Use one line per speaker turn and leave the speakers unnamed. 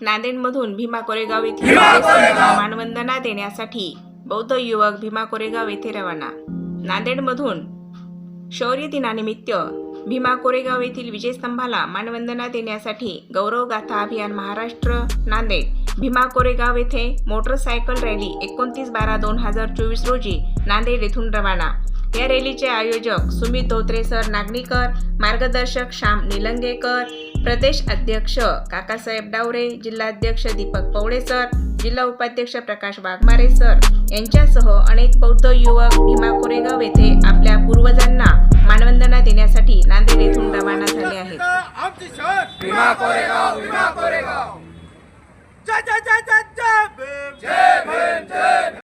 नांदेडमधून भीमा कोरेगाव येथील मानवंदना देण्यासाठी बौद्ध युवक भीमा कोरेगाव येथे रवाना. नांदेडमधून शौर्य दिनानिमित्त भीमा कोरेगाव येथील विजयस्तंभाला मानवंदना देण्यासाठी गौरव गाथा अभियान महाराष्ट्र नांदेड. भीमा कोरेगाव येथे मोटरसायकल रॅली एकोणतीस बारा दोन हजार चोवीस रोजी नांदेड येथून रवाना. या रॅलीचे आयोजक सुमित धोत्रे सर नागणीकर मार्गदर्शक श्याम निलंगेकर प्रदेश अध्यक्ष काकासाहेब डावरे जिल्हाध्यक्ष दीपक पवळे सर जिल्हा उपाध्यक्ष प्रकाश वाघमारे सर. यांच्यासह अनेक बौद्ध युवक भीमा कोरेगाव येथे आपल्या पूर्वजांना मानवंदना देण्यासाठी नांदेड येथून रवाना झाले आहेत.